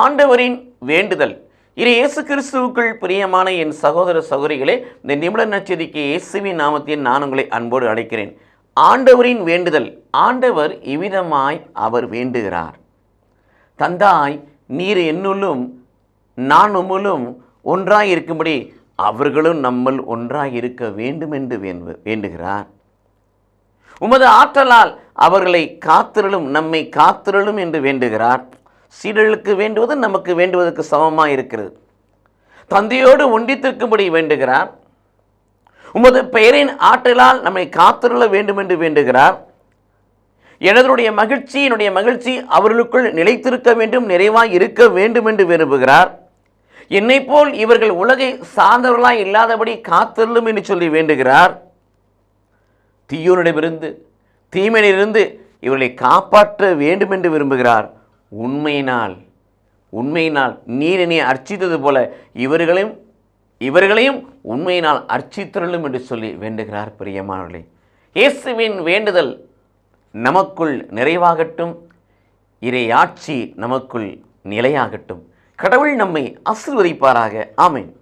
ஆண்டவரின் வேண்டுதல். இரு இயேசு கிறிஸ்துவுக்குள் பிரியமான என் சகோதர சகோதரிகளே இந்த நிமிட நச்சரிக்கை இயேசுவின் நாமத்தில் நான் உங்களை அன்போடு அழைக்கிறேன். ஆண்டவரின் வேண்டுதல் ஆண்டவர் இவ்விதமாய் அவர் வேண்டுகிறார். தந்தாய் நீர் என்னுள்ளும் நான் உம்முளும் ஒன்றாய் இருக்கும்படி அவர்களும் நம்மள் ஒன்றாய் இருக்க வேண்டும் என்று வேண்டு வேண்டுகிறார். உமது ஆற்றலால் அவர்களை காத்திரலும் நம்மை காத்திரலும் என்று வேண்டுகிறார். சீடர்களுக்கு வேண்டுவது நமக்கு வேண்டுவதற்கு சமமாக இருக்கிறது. தந்தையோடு ஒன்றித்திருக்கும்படி வேண்டுகிறார். உமது பெயரின் ஆற்றலால் நம்மை காத்திருள வேண்டும் என்று வேண்டுகிறார். எனதனுடைய மகிழ்ச்சி என்னுடைய மகிழ்ச்சி அவர்களுக்குள் நிலைத்திருக்க வேண்டும் நிறைவாக இருக்க வேண்டும் என்று விரும்புகிறார். என்னை போல் இவர்கள் உலகை சார்ந்தவர்களாய் இல்லாதபடி காத்திருளும் என்று சொல்லி வேண்டுகிறார். தீயோனிடமிருந்து தீமையிலிருந்து இவர்களை காப்பாற்ற வேண்டும் என்று விரும்புகிறார். உண்மையினால் உண்மையினால் நீர் அர்ச்சித்தது போல இவர்களையும் இவர்களையும் உண்மையினால் அர்ச்சித்தருளும் என்று சொல்லி வேண்டுகிறார் பிரியமானவர்களே. இயேசுவின் வேண்டுதல் நமக்குள் நிறைவாகட்டும் இறையாட்சி நமக்குள் நிலையாகட்டும். கடவுள் நம்மை ஆசிர்வதிப்பாராக. ஆமேன்.